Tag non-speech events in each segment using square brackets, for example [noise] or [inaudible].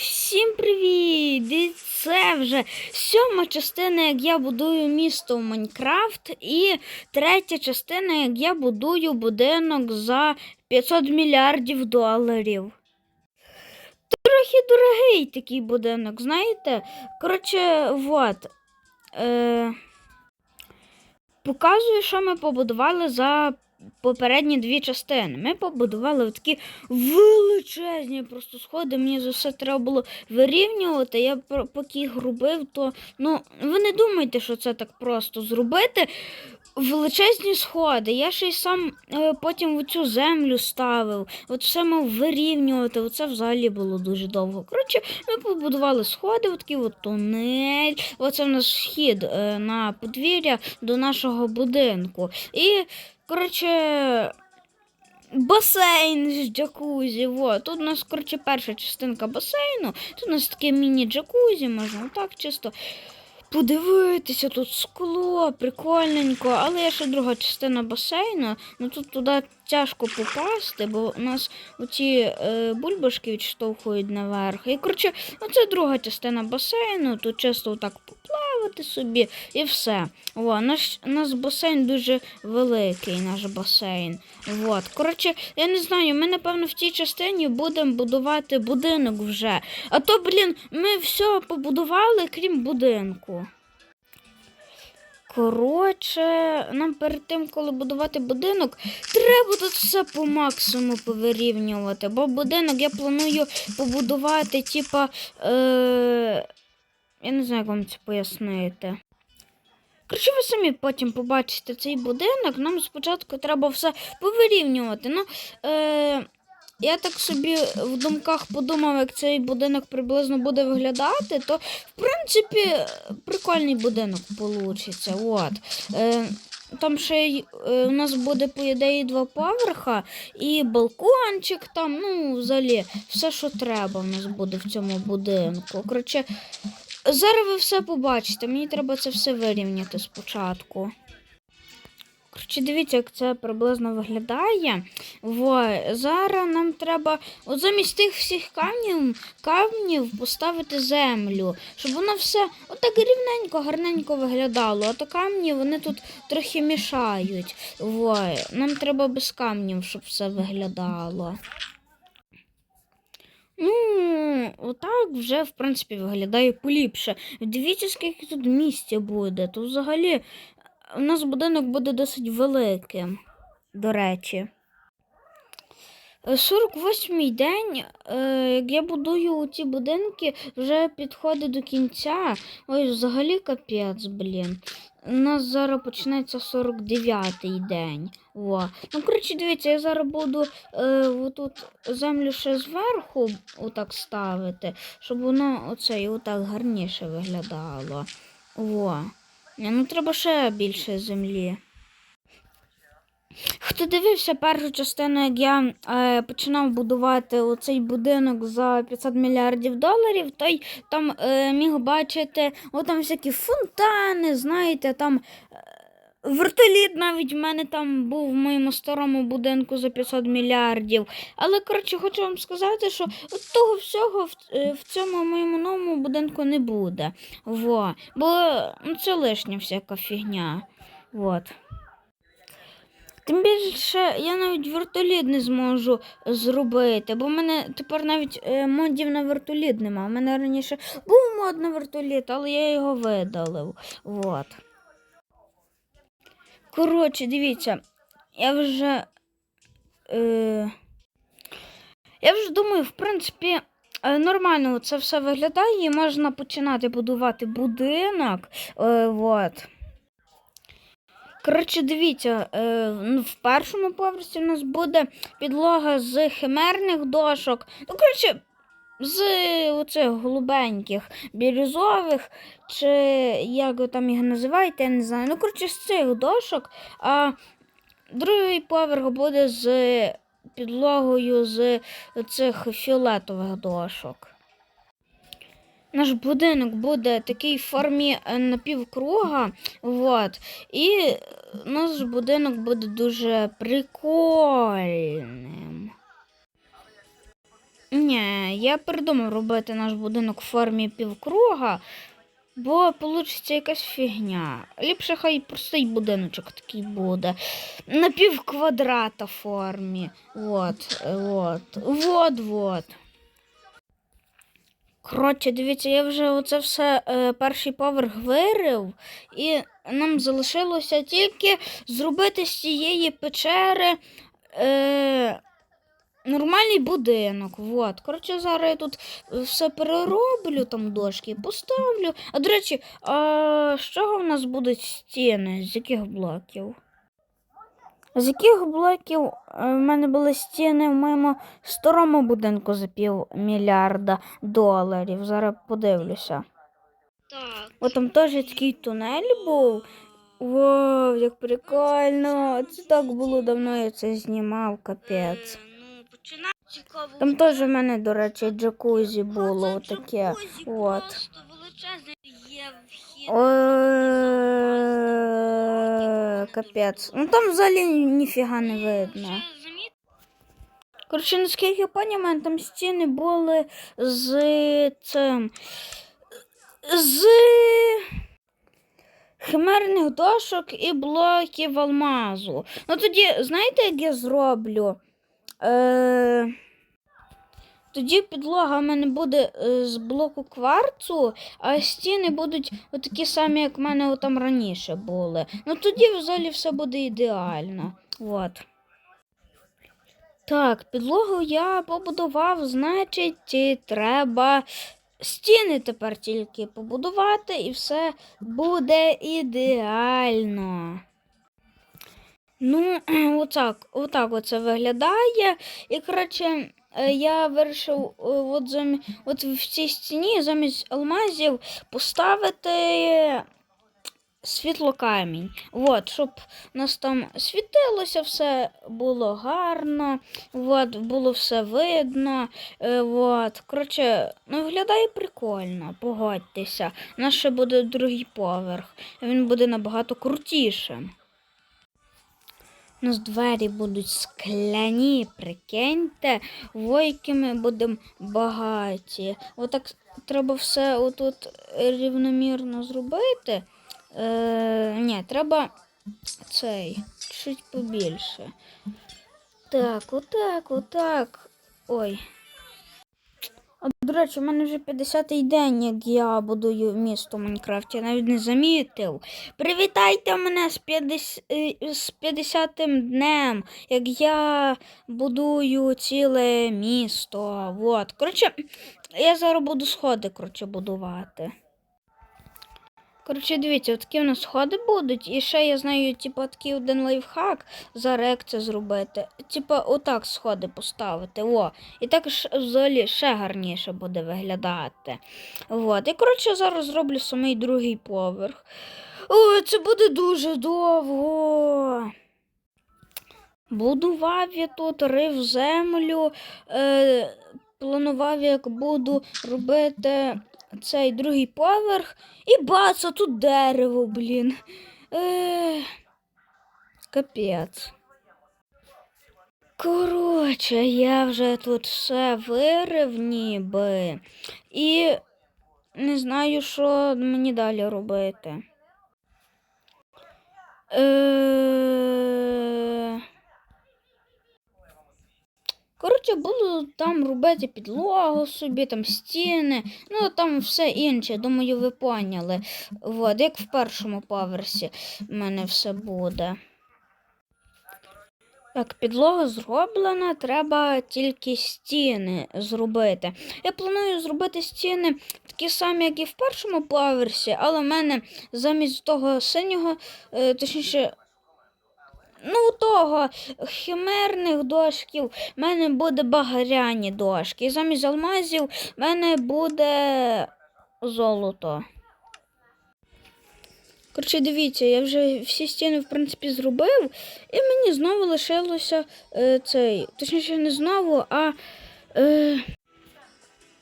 Всім привіт! Це вже сьома частина, як я будую місто в Майнкрафт, і третя частина, як я будую будинок за 500 мільярдів доларів. Трохи дорогий такий будинок, знаєте? Коротше, вот. Е, показую, що ми побудували за попередні дві частини. Ми побудували такі величезні просто сходи. Мені за все треба було вирівнювати. Я поки їх робив, то ну, ви не думайте, що це так просто зробити. Величезні сходи. Я ще й сам е, потім в цю землю ставив. От все мав вирівнювати. Оце взагалі було дуже довго. Коротше, ми побудували сходи, от такий от тунель. Оце в нас вхід е, на подвір'я до нашого будинку. І, коротше. Басейн з джакузі. Во. Тут у нас, коротше, перша частинка басейну. Тут у нас таке міні-джакузі, можна так чисто подивитися, тут скло, прикольненько. Але є ще друга частина басейну. Ну тут туди тяжко попасти, бо у нас оці е, бульбашки відштовхують наверх. І коротше, оце друга частина басейну. Тут чисто отак поплавати собі і все. О, наш, наш басейн дуже великий, наш басейн. Вот. Коротше, я не знаю, ми, напевно, в цій частині будемо будувати будинок вже. А то, блін, ми все побудували, крім будинку. Коротше, нам перед тим, коли будувати будинок, треба тут все по максимуму повирівнювати. Бо будинок я планую побудувати, типа. Е... Я не знаю, як вам це пояснити. Коротше, ви самі потім побачите цей будинок. Нам спочатку треба все повирівнювати. Ну, е... Я так собі в думках подумав, як цей будинок приблизно буде виглядати, то в принципі прикольний будинок получиться. От. Е, там ще й, е, у нас буде, по ідеї, два поверха і балкончик там, ну, взагалі, все, що треба, у нас буде в цьому будинку. Коротше, зараз ви все побачите. Мені треба це все вирівняти спочатку. Коротше, дивіться, як це приблизно виглядає. Во, зараз нам треба от замість тих всіх камнів, камнів поставити землю, щоб воно все отак рівненько, гарненько виглядало. А то камні вони тут трохи мішають. Во, нам треба без камнів, щоб все виглядало. Ну, отак вже, в принципі, виглядає поліпше. Дивіться, скільки тут місця буде. Тут взагалі у нас будинок буде досить великим, до речі. 48-й день, е, як я будую ці будинки, вже підходить до кінця. Ой, взагалі капець, блін. У нас зараз почнеться 49-й день. О. Ну, коротше, дивіться, я зараз буду е, отут землю ще зверху отак ставити, щоб воно оце отак гарніше виглядало. О. Ні, ну треба ще більше землі. Хто дивився першу частину, як я е, починав будувати оцей будинок за 500 мільярдів доларів, той там е, міг бачити о, там всякі фонтани, знаєте, там е, вертоліт навіть в мене там був в моєму старому будинку за 500 мільярдів. Але коротше, хочу вам сказати, що от того всього в, е, в цьому моєму новому будинку не буде. Во. Бо ну, це лишня всяка фігня. Вот. Тим більше я навіть вертоліт не зможу зробити, бо в мене тепер навіть е, модів на вертоліт нема. У мене раніше був мод на вертоліт, але я його видалив. Вот. Коротше, дивіться, я вже. Е, я вже думаю, в принципі, е, нормально це все виглядає і можна починати будувати будинок. Е, вот. Коротше, дивіться, е, ну, в першому поверсі у нас буде підлога з химерних дошок. Ну, коротше, з оцих голубеньких, бірюзових, чи як ви там їх називаєте, я не знаю. Ну, коротше, з цих дошок. А другий поверх буде з підлогою з цих фіолетових дошок. Наш будинок буде такий в формі е, напівкруга. Вот. І наш будинок буде дуже прикольним. Ні, я придумав робити наш будинок в формі півкруга, бо получиться якась фігня. Ліпше хай простий будиночок такий буде. На півквадрата формі. Вот, вот, вот, вот. Коротше, дивіться, я вже оце все е, перший поверх вирив, і нам залишилося тільки зробити з цієї печери е, нормальний будинок. Вот. Коротше, зараз я тут все перероблю, там дошки поставлю. А до речі, а з чого в нас будуть стіни? З яких блоків? З яких блоків е, в мене були стіни в моєму старому будинку за пів мільярда доларів. Зараз подивлюся. Так. О, там теж такий тунель був. Вау, як прикольно! Це так було давно, я це знімав, капець. Е, цікаво. Там теж в мене, до речі, джакузі було Це таке. джакузі От. Просто величезне є вхід. Ой, Капець. Ну там взагалі ніфіга не видно. Ще заміт- Коротше, наскільки я пам'ятаю, там стіни були з цим. З химерних дошок і блоків алмазу. Ну тоді, знаєте, як я зроблю? Е... Тоді підлога в мене буде е, з блоку кварцу, а стіни будуть такі самі, як в мене там раніше були. Ну тоді взагалі все буде ідеально. От. Так, підлогу я побудував, значить, треба стіни тепер тільки побудувати, і все буде ідеально. Ну, [clears throat] отак, отак оце виглядає. І, коротше, е, я вирішив е, от, от в цій стіні замість алмазів поставити світлокамінь. От, щоб нас там світилося, все було гарно, от, було все видно. Е, от. Коротше, ну, виглядає прикольно, погодьтеся. У нас ще буде другий поверх. Він буде набагато крутішим. У нас двері будуть скляні, прикиньте, войки ми будемо багаті. Отак треба все отут рівномірно зробити. Е, ні, треба цей чуть побільше. Так, отак, отак. Ой. А, до речі, у мене вже 50-й день, як я будую місто в Майнкрафті, я навіть не замітив. Привітайте мене з 50, е, з 50-м днем, як я будую ціле місто. Вот. Коротше, я зараз буду сходи коротше, будувати. Коротше, дивіться, такі у нас сходи будуть, і ще я знаю, типу, такий один лайфхак, зараз як це зробити. Типа, отак сходи поставити. О. І так взагалі ще гарніше буде виглядати. От. І коротше, зараз зроблю самий другий поверх. О, це буде дуже довго. Будував я тут, рив землю, е, планував, як буду робити цей другий поверх. І бац, а тут дерево, блін. Е, капець. Коротше, я вже тут все вирив ніби. І не знаю, що мені далі робити. Е... Коротше, буду там робити підлогу собі, там стіни, ну там все інше, думаю, ви поняли. От, як в першому поверсі в мене все буде. Так, підлога зроблена, треба тільки стіни зробити. Я планую зробити стіни такі самі, як і в першому поверсі, але в мене замість того синього, е, точніше, ну, того химерних дошків, в мене буде багряні дошки. І замість алмазів в мене буде золото. Коротше, дивіться, я вже всі стіни, в принципі, зробив, і мені знову лишилося е, цей. Точніше, не знову, а. Е,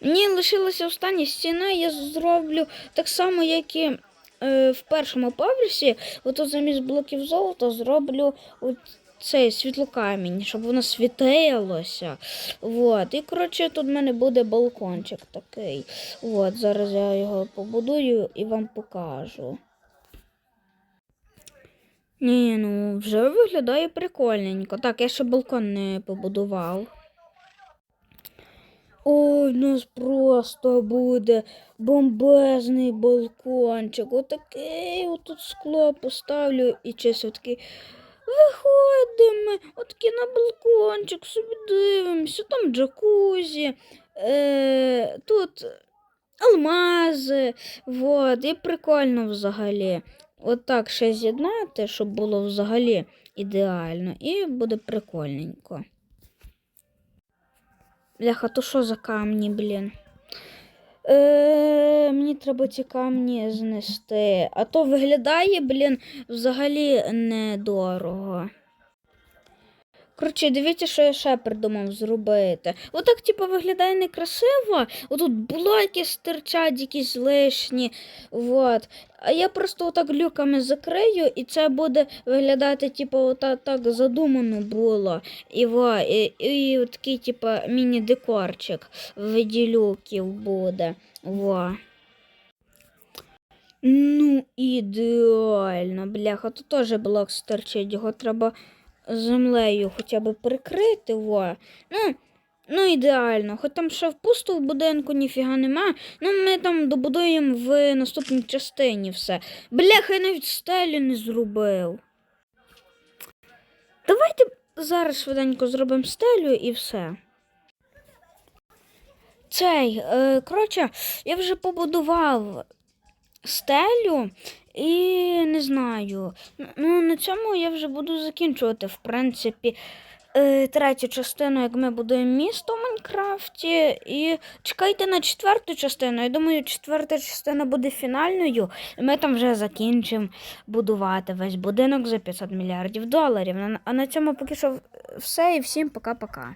мені лишилася остання стіна, я зроблю так само, як і е, в першому поверсі. Ото замість блоків золота зроблю от цей світлокамінь, щоб воно світилося. Вот. І коротше, тут в мене буде балкончик такий. От, зараз я його побудую і вам покажу. Ні, ну вже виглядає прикольненько. Так, я ще балкон не побудував. Ой, у нас просто буде бомбезний балкончик. Отакий отут скло поставлю і чесно такий. Виходимо, отакі на балкончик, собі дивимося, там джакузі, е, тут алмази. Вот, і прикольно взагалі. От так ще з'єднати, щоб було взагалі ідеально, і буде прикольненько. Бляха, то що за камні, блін? Е, мені треба ці камні знести. А то виглядає, блін, взагалі недорого. Коротше, дивіться, що я ще придумав зробити. Отак, типу, виглядає некрасиво. Отут блоки стирчать якісь лишні. Вот. А я просто отак люками закрию, і це буде виглядати, типу, отак так задумано було. І, во, і, і такий, типу, міні-декорчик в виді люків буде. Во. Ну, ідеально, бляха, тут теж блок стерчить, його треба землею хоча б прикрити. Во. Ну, ну, ідеально. Хоч там ще впусту в будинку ніфіга нема. Ну, ми там добудуємо в наступній частині все. Бляха, я навіть стелі не зробив. Давайте зараз швиденько зробимо стелю і все. Цей, е, коротше, я вже побудував стелю і не знаю. Ну, на цьому я вже буду закінчувати, в принципі, е, третю частину, як ми будуємо місто в Майнкрафті. І чекайте на четверту частину. Я думаю, четверта частина буде фінальною, і ми там вже закінчимо будувати весь будинок за 500 мільярдів доларів. А на цьому поки що все і всім пока-пока.